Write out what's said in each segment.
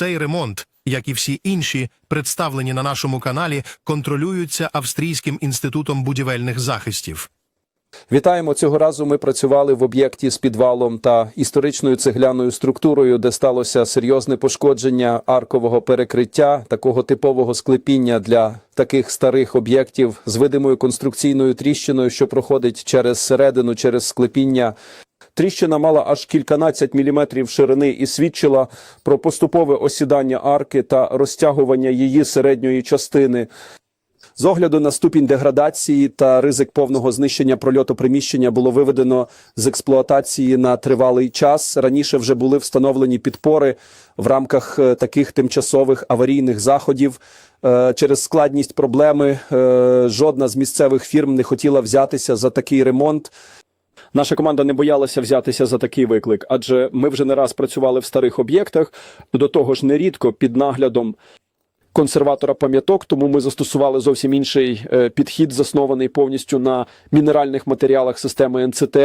Цей ремонт, як і всі інші, представлені на нашому каналі, контролюються Австрійським інститутом будівельних захистів. Вітаємо цього разу. Ми працювали в об'єкті з підвалом та історичною цегляною структурою, де сталося серйозне пошкодження аркового перекриття, такого типового склепіння для таких старих об'єктів з видимою конструкційною тріщиною, що проходить через середину, через склепіння. Тріщина мала аж кільканадцять міліметрів ширини і свідчила про поступове осідання арки та розтягування її середньої частини. З огляду на ступінь деградації та ризик повного знищення прольоту приміщення було виведено з експлуатації на тривалий час. Раніше вже були встановлені підпори в рамках е, таких тимчасових аварійних заходів. Е, Через складність проблеми е, жодна з місцевих фірм не хотіла взятися за такий ремонт. Наша команда не боялася взятися за такий виклик, адже ми вже не раз працювали в старих об'єктах, до того ж нерідко під наглядом консерватора пам'яток, тому ми застосували зовсім інший е, підхід, заснований повністю на мінеральних матеріалах системи НЦТ,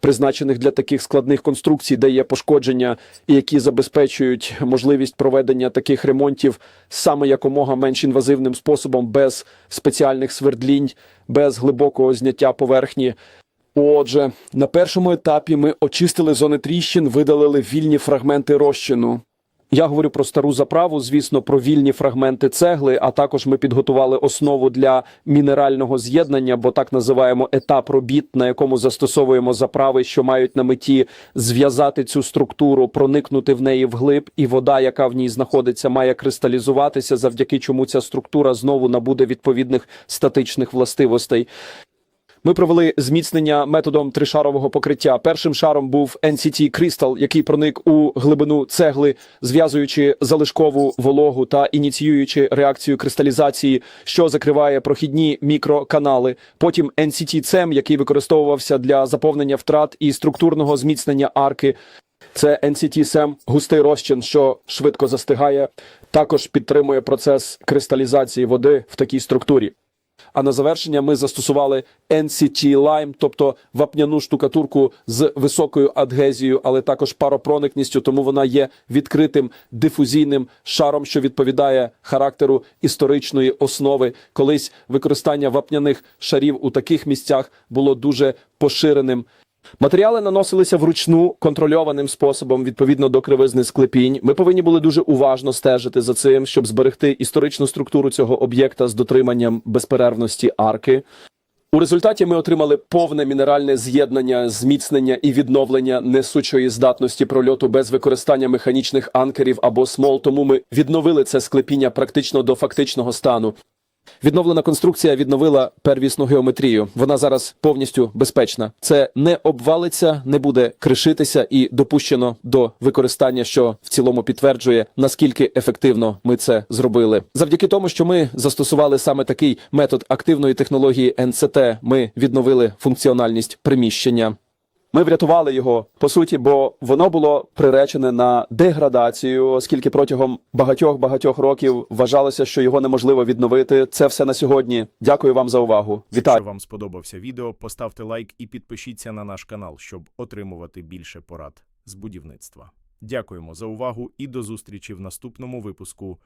призначених для таких складних конструкцій, де є пошкодження, і які забезпечують можливість проведення таких ремонтів саме якомога менш інвазивним способом, без спеціальних свердлінь, без глибокого зняття поверхні. Отже, на першому етапі ми очистили зони тріщин, видалили вільні фрагменти розчину. Я говорю про стару заправу, звісно, про вільні фрагменти цегли, а також ми підготували основу для мінерального з'єднання, бо так називаємо етап робіт, на якому застосовуємо заправи, що мають на меті зв'язати цю структуру, проникнути в неї вглиб, і вода, яка в ній знаходиться, має кристалізуватися, завдяки чому ця структура знову набуде відповідних статичних властивостей. Ми провели зміцнення методом тришарового покриття. Першим шаром був NCT Crystal, який проник у глибину цегли, зв'язуючи залишкову вологу та ініціюючи реакцію кристалізації, що закриває прохідні мікроканали. Потім NCT CEM, який використовувався для заповнення втрат і структурного зміцнення арки. Це NCT SEM, густий розчин, що швидко застигає, також підтримує процес кристалізації води в такій структурі. А на завершення ми застосували NCT Lime, тобто вапняну штукатурку з високою адгезією, але також паропроникністю, тому вона є відкритим дифузійним шаром, що відповідає характеру історичної основи. Колись використання вапняних шарів у таких місцях було дуже поширеним. Матеріали наносилися вручну контрольованим способом відповідно до кривизни склепінь. Ми повинні були дуже уважно стежити за цим, щоб зберегти історичну структуру цього об'єкта з дотриманням безперервності арки. У результаті ми отримали повне мінеральне з'єднання, зміцнення і відновлення несучої здатності прольоту без використання механічних анкерів або смол. Тому ми відновили це склепіння практично до фактичного стану. Відновлена конструкція відновила первісну геометрію. Вона зараз повністю безпечна. Це не обвалиться, не буде кришитися і допущено до використання, що в цілому підтверджує наскільки ефективно ми це зробили. Завдяки тому, що ми застосували саме такий метод активної технології НЦТ, ми відновили функціональність приміщення. Ми врятували його по суті, бо воно було приречене на деградацію, оскільки протягом багатьох багатьох років вважалося, що його неможливо відновити. Це все на сьогодні. Дякую вам за увагу. Вітаю. Якщо вам сподобався відео, поставте лайк і підпишіться на наш канал, щоб отримувати більше порад з будівництва. Дякуємо за увагу і до зустрічі в наступному випуску